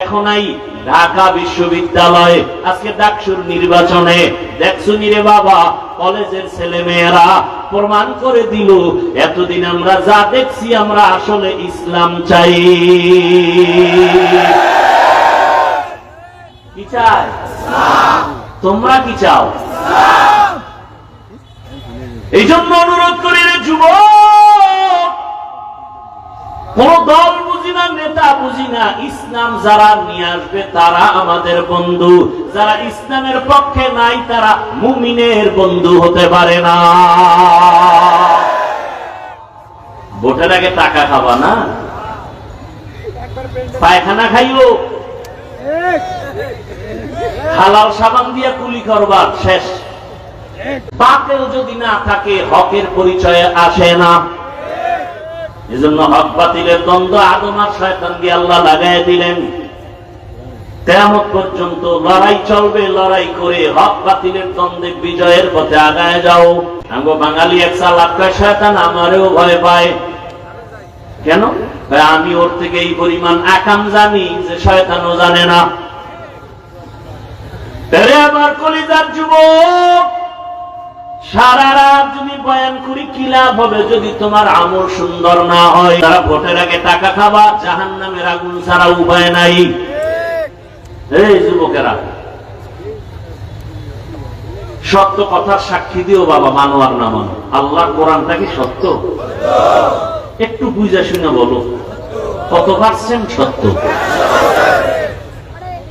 এখন এই ঢাকা বিশ্ববিদ্যালয়ে, আজকে ডাকসুর নির্বাচনে। বাবা, কলেজের ছেলে মেয়েরা প্রমাণ করে দিল, এতদিন আমরা যা দেখছি আমরা আসলে ইসলাম চাই। কি চাই? তোমরা কি চাও? এই জন্য অনুরোধ করি রে যুবক। কোন দল বুঝি না, নেতা বুঝি না, ইসলাম যারা নিয়ে আসবে তারা আমাদের বন্ধু। যারা ইসলামের পক্ষে নাই, তারা মুমিনের বন্ধু হতে পারে না। ভোটের আগে টাকা খাবা না? পায়খানা খাইও। হালাল সাবান দিয়ে কুলি করবার শেষ। বাতেও যদি না থাকে, হকের পরিচয়ে আসে না। এজন্য হক বাতিলের দ্বন্দ্ব আদম শয়তান দিয়ে আল্লাহ লাগাই দিলেন। কেমন পর্যন্ত লড়াই চলবে, লড়াই করে হক বাতিলের দ্বন্দ্বে বিজয়ের পথে আগায় যাও। আঙ্গো বাঙালি এক সালাদ কয় শয়তান আমারও ভয় পায়। কেন? আমি ওর থেকে এই পরিমাণ আকাম জানি যে শয়তানও জানে না। আবার কলিজার যুবক! সারা রাত যদি বয়ান করি, কি লাভ হবে যদি তোমার আমল সুন্দর না হয়? তারা ভোটের আগে টাকা খাবা জাহান নামের আগুন ছাড়া উপায় নাই। এই যুবকেরা, সত্য কথার সাক্ষী দিও বাবা, মানো আর না মানো। আল্লাহর কোরআনটা কি সত্য? একটু বুঝে শুনে বলো। কত পার্সেন্ট সত্য?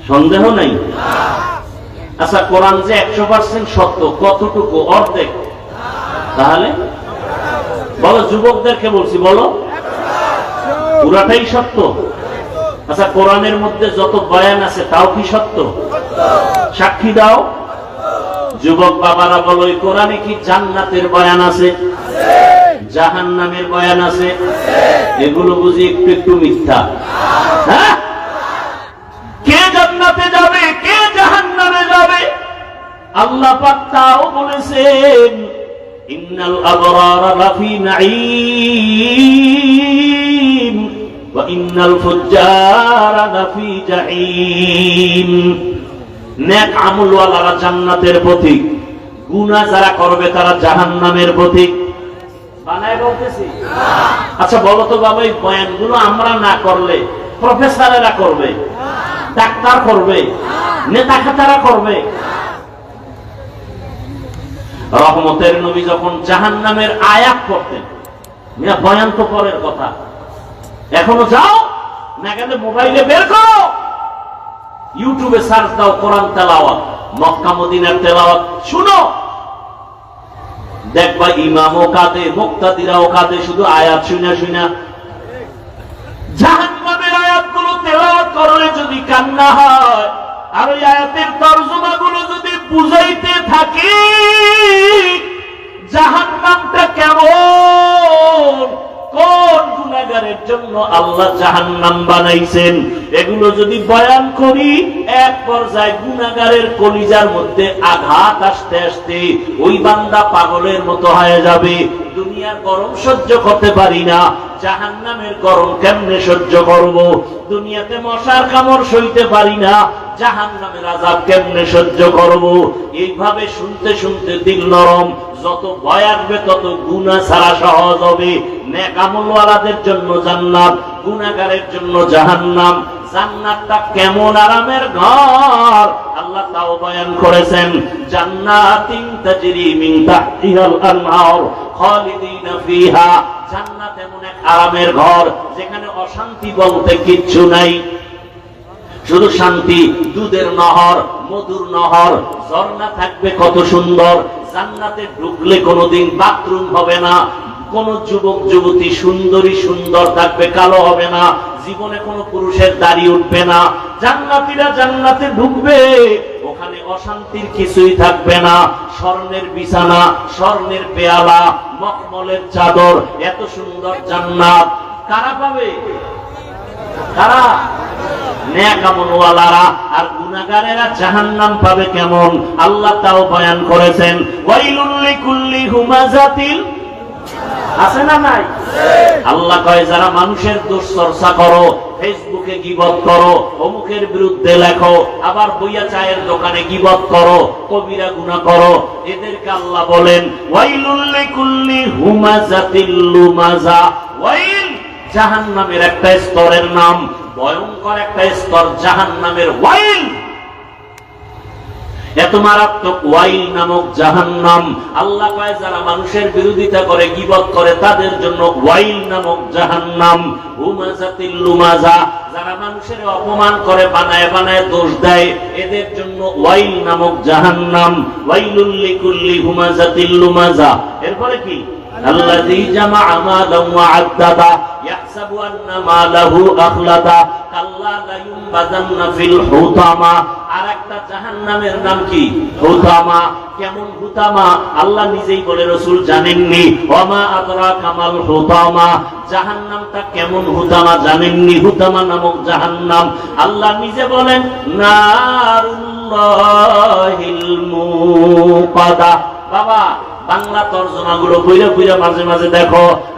সন্দেহ নেই? আচ্ছা কোরআন যে একশো পার্সেন্ট সত্য, কতটুকু অর্ধেক? তাহলে? বলো, যুবকদেরকে বলছি, বলো। পুরাটাই সত্য? আচ্ছা কোরআনের মধ্যে যত বয়ান আছে, তাও কি সত্য? সাক্ষী দাও। যুবক বাবারা বলো, এই কোরআনে কি জান্নাতের বয়ান আছে? জাহান নামের বয়ান আছে? এগুলো বুঝি একটু একটু মিথ্যা। হ্যাঁ কে জান্নাতে যাবে কে জাহান্নামে যাবে আল্লাহ পাক তাও বলেছেন, ইন্নাল আবরার লাফি নাঈম ওয়া ইন্নাল ফুজ্জারা লাফি জাহিম নেক আমলওয়ালারা জান্নাতের পথিক গুনাহ যারা করবে তারা জাহান্নামের পথিক বানায় বলতেছি? আচ্ছা বলো তো বাবা, এই বয়ানগুলো আমরা না করলে প্রফেসরেরা করবে, ডাক্তার করবে নেতা খাতারা করবে রহমতের নবী যখন জাহান নামের আয়াত করতেন মিয়া বয়ান তো পরের কথা। এখনও যাও, না গেলে মোবাইলে বের করো। ইউটিউবে সার্চ দাও কোরআন তেলাওয়াত, মক্কা মদিনার তেলাওয়াত, শুনো। দেখবা ইমামও কাঁদে, মুক্তাদিরাও কাঁদে, শুধু আয়াত শুনে শুনে। জাহান্নামের আয়াতগুলো তেলাওয়াত করলে যদি কান্না হয়, আর ওই আয়াতের যদি বুঝাইতে থাকি, জাহান্নামটা কেমন? কোন গুণাগারের জন্য আল্লাহ জাহান্নাম বানাইছেন? এগুলো যদি বয়ান করি, এক পর্যায়ে গুণাগারের কলিজার মধ্যে আঘাত আসতে আসতে ওই বান্দা পাগলের মতো হয়ে যাবে। দুনিয়ার গরম সহ্য করতে পারি না। জাহান নামের গরম কেমনে সহ্য করব? দুনিয়াতে মশার কামড় সইতে পারি না। জাহান আজাব কেমনে সহ্য করব? এইভাবে শুনতে শুনতে দিল নরম। যত ভয় আসবে, তত গুণা ছাড়া সহজ হবে। নেকামলওয়ালাদের জন্য জান্নাত গুণাগারের জন্য জাহান্নাম। জান্নাতটা কেমন আরামের ঘর? আল্লাহ তাও বয়ান করেছেন, জান্নাতিন তাজরি মিন তাহতিহাল আনহার ফিহা। জান্নাত এমন এক আরামের ঘর, যেখানে অশান্তি বলতে কিচ্ছু নাই। শুধু শান্তি, দুধের নহর, মধুর নহর, ঝর্ণা থাকবে কত সুন্দর, জান্নাতে ঢুকলে কোনোদিন বাথরুম হবে না, কোন যুবক, যুবতী সুন্দরী সুন্দর থাকবে, কালো হবে না, জীবনে কোনো পুরুষের দাড়ি উঠবে না, জান্নাতীরা জান্নাতে ঢুকবে, ওখানে অশান্তির কিছুই থাকবে না, স্বর্ণের বিছানা, স্বর্ণের পেয়ালা, মখমলের চাদর, এত সুন্দর জান্নাত, কারা পাবে? কারা অমুকের বিরুদ্ধে লেখো, আবার বইয়া চায়ের দোকানে গিবত করো, কবিরা গুনাহ করো, এদেরকে আল্লাহ বলেন, ওয়াইলুল লিকুল্লি হুমাজাতিল লুমাজা ওয়াইল জাহান নামের একটা স্তরের নাম, ভয়ঙ্কর একটা স্তর জাহান নামের ওয়াইল। এত মারাত্মক ওয়াইল নামক জাহান নাম আল্লাহ যারা মানুষের বিরোধিতা করে, গিবত করে, তাদের জন্য ওয়াইল নামক জাহান নাম হুমাজা তিল্লুমাজা যারা মানুষের অপমান করে, বানায় বানায়, দোষ দেয়, এদের জন্য ওয়াইল নামক জাহান নাম ওয়াইলুল্লি কুল্লি হুমাজা তিল্লুমাজা এরপরে কি? আল্লাহ জামা আমাদা আদাদা يحسب أن ماله أخلدا كلا لينبذن في الحطمة আরেকটা জাহান্নামের নাম কি হুতামা কেমন হুতামা আল্লাহ নিজেই বলে রসুল জানেননি ওমা আদরা কামাল হুতামা জাহান্নামটা কেমন হুতামা জানেননি হুতামা নামক জাহান্নাম আল্লাহ নিজে বলেন নারুল্লাহিল মুকাদা বাবা বাংলা তর্জমা গুলো বইরা বইরা মাঝে মাঝে দেখো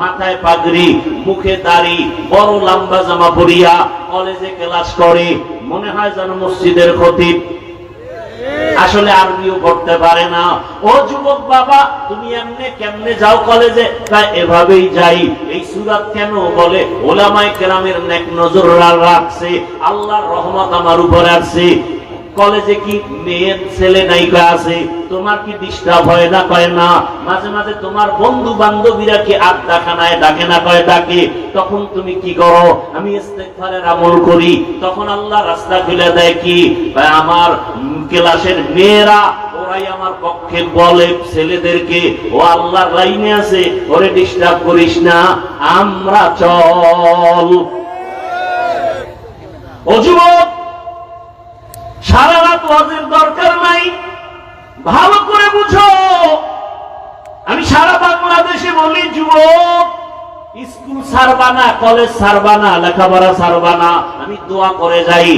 মাথায় পাগড়ি, মুখে দাড়ি, বড় লম্বা জামা পরিয়া কলেজে ক্লাস করে, মনে হয় যেন মসজিদের খতিব। আসলে আরবিও করতে পারে না। ও যুবক বাবা, তুমি এমনে কেমনে যাও কলেজে তা এভাবেই যাই। এই সুরাত কেন বলে? ওলামাই কেরামের নেক নজর রাখছে, আল্লাহর রহমত আমার উপরে আছে কলেজে কি মেয়ের ছেলে নায়িকা আছে? তোমার কি ডিস্টার্ব হয় না কয় না? মাঝে মাঝে তোমার বন্ধু বান্ধবীরা কি আড্ডা খানায় ডাকে না কয় ডাকে তখন তুমি কি করো? আমি ইস্তেগফারের আমল করি। তখন আল্লাহ রাস্তা খুলে দেয় কি? আমার ক্লাসের মেয়েরা, ওরাই আমার পক্ষে বলে ছেলেদেরকে, ও আল্লাহর লাইনে আছে, ওরে ডিস্টার্ব করিস না। আমরা চল। ও ওয়াজের দরকার নাই। ভালো করে বুঝো। আমি সারা বাংলাদেশে বলি, যুবক, স্কুল সারবানা কলেজ সারবানা লেখাপড়া সারবানা আমি দোয়া করে যাই।